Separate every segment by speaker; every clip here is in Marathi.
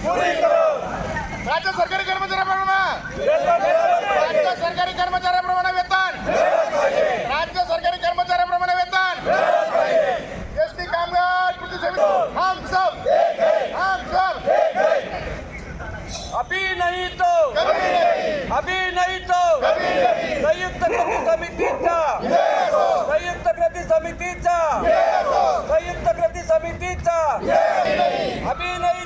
Speaker 1: राज्य सरकारी कर्मचाऱ्याप्रमाणे. राज्य सरकारी कर्मचाऱ्याप्रमाणे वेतन. राज्य सरकारी कर्मचाऱ्याप्रमाणे वेतन. एस टी कामगार कृती समिती हम सब.
Speaker 2: हम सब. अभी नाही
Speaker 3: तो. कभी नहीं. अभी नहीं तो. संयुक्त कृती
Speaker 1: समितीचा संयुक्त कृती समितीचा संयुक्त कृती समितीचा अभी नाही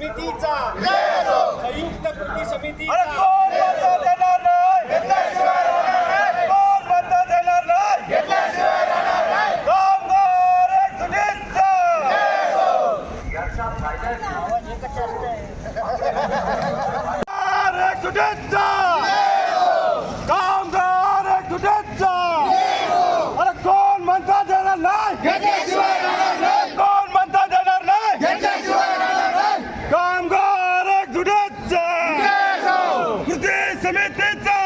Speaker 1: समितीचा. संयुक्त कृती समितीचा. कोण बंद देणार नाही कोण बंद देणार नाही कामगार एकजुटीचा. कामगार एकजुटीचा. कामगार एकजुटीचा. अरे कोण म्हणता देणार नाही कोण म्हणता देणार नाही कामगार एकजुटीचा कृती समितीचा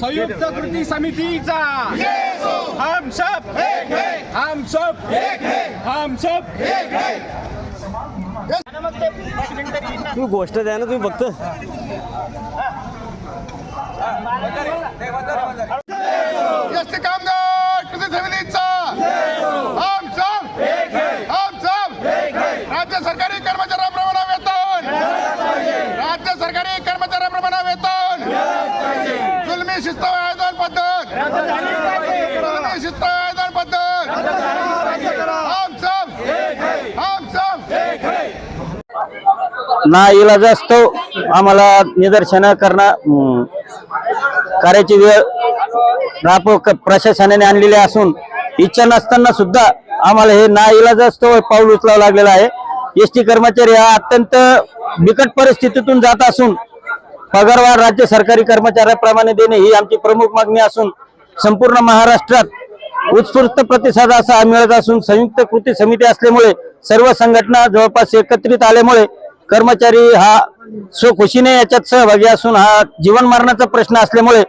Speaker 1: संयुक्त कृती समितीचा. हम सब हम सब हम सब
Speaker 4: तुम्ही गोष्ट द्या ना तुम्ही फक्त.
Speaker 2: कामगार कृती समितीचा हम सब हम सब राज्य सरकारी कर्मचाऱ्याप्रमाणे वेतन राज्य सरकारी कर्मचाऱ्याप्रमाणे वेतन प्राणी शिस्त आयोजन पद्धत. प्राणी शिस्त आयोजन पद्धत. हम सब हम सब
Speaker 4: ना इलाज असतो आम्हाला निदर्शन करणं कार्याची वेळ राप प्रशासनाने आणलेली असून इच्छा नसताना सुद्धा आम्हाला हे ना इलाज असतो पाऊल उचलावं लागलेलं आहे. एस टी कर्मचारी हा अत्यंत बिकट परिस्थितीतून जात असून पगारवाढ राज्य सरकारी कर्मचाऱ्याप्रमाणे देणे ही आमची प्रमुख मागणी असून संपूर्ण महाराष्ट्रात उत्स्फूर्त प्रतिसाद असा मिळत असून संयुक्त कृती समिती असल्यामुळे सर्व संघटना जवळपास एकत्रित आल्यामुळे कर्मचारी हा स्वखुशीने याच्यात सहभागी असून हा जीवन मरणाचा प्रश्न असल्यामुळे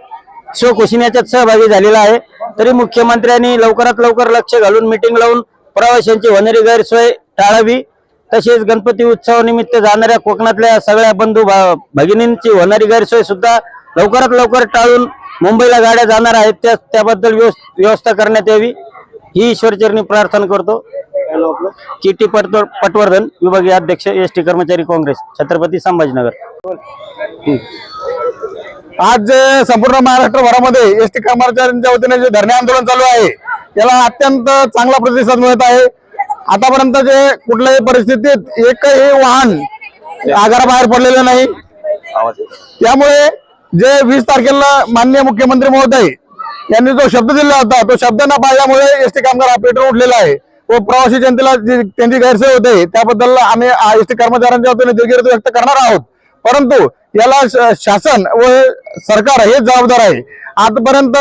Speaker 4: स्वखुशीने याच्यात सहभागी झालेला आहे. तरी मुख्यमंत्र्यांनी लवकरात लवकर लक्ष घालून मिटिंग लावून प्रवाशांची होणारी गैरसोय टाळावी. तसेच गणपती उत्सवानिमित्त जाणाऱ्या कोकणातल्या सगळ्या बंधू भगिनींची होणारी गैरसोय सुद्धा लवकरात लवकर टाळून मुंबईला गाड्या जाणार आहेत. त्या त्याबद्दल व्यवस्था करण्यात यावी. ही ईश्वरचरणी प्रार्थना करतो. किटी पटवर पटवर्धन विभागीय अध्यक्ष एस टी कर्मचारी काँग्रेस छत्रपती संभाजीनगर.
Speaker 2: आज संपूर्ण महाराष्ट्रभरामध्ये एस टी कर्मचाऱ्यांच्या वतीने जे धरणे आंदोलन चालू आहे याला अत्यंत चांगला प्रतिसाद मिळत आहे. आतापर्यंत जे कुठल्याही परिस्थितीत एकही वाहन आगाराबाहेर पडलेलं नाही. त्यामुळे जे वीस तारखेला माननीय मुख्यमंत्री महोदय यांनी जो शब्द दिला होता तो शब्द न पाहिल्यामुळे एस टी कामगार हा पेट्रोल उठलेला आहे. व प्रवासी जनतेला जी त्यांची गैरसोय होते त्याबद्दल आम्ही एस टी कर्मचाऱ्यांच्या वतीने दिलगिरी व्यक्त करणार आहोत. परंतु याला शासन व सरकार हेच जबाबदार आहे. आतापर्यंत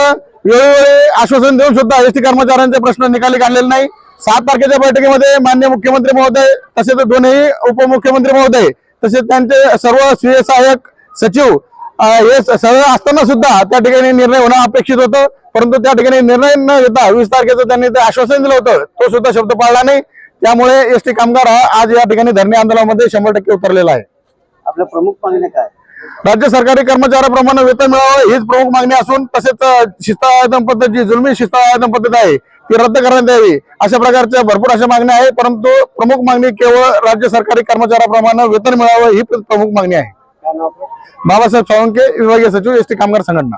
Speaker 2: वेळोवेळी आश्वासन देऊन सुद्धा एस टी कर्मचाऱ्यांचे प्रश्न निकाली काढलेले नाही. सात तारखेच्या बैठकीमध्ये मान्य मुख्यमंत्री महोदय तसेच दोन्ही उपमुख्यमंत्री महोदय तसेच त्यांचे सर्व स्वीय सहाय्यक सचिव हे सगळं असताना सुद्धा त्या ठिकाणी निर्णय होणं अपेक्षित होतं. परंतु त्या ठिकाणी निर्णय न घेता वीस तारखेचं त्यांनी ते आश्वासन दिलं होतं. तो सुद्धा शब्द पाळला नाही. त्यामुळे एस टी कामगार हा आज या ठिकाणी धरणे आंदोलनामध्ये शंभर टक्के उतरलेला आहे.
Speaker 4: आपल्या प्रमुख मागण्या काय?
Speaker 2: राज्य सरकारी कर्मचाऱ्याप्रमाणे वेतन मिळावं हीच प्रमुख मागणी असून तसेच अ, शिस्त आयोजन पद्धत जी जुलमी शिस्त आयोजन पद्धत आहे ती रद्द करण्यात यावी अशा प्रकारच्या भरपूर अशा मागण्या आहे परंतु प्रमुख मागणी केवळ राज्य सरकारी कर्मचाऱ्याप्रमाणे वेतन मिळावं ही प्रमुख मागणी आहे. बाबासाहेब सावंके विभागीय सचिव एस टी कामगार संघटना.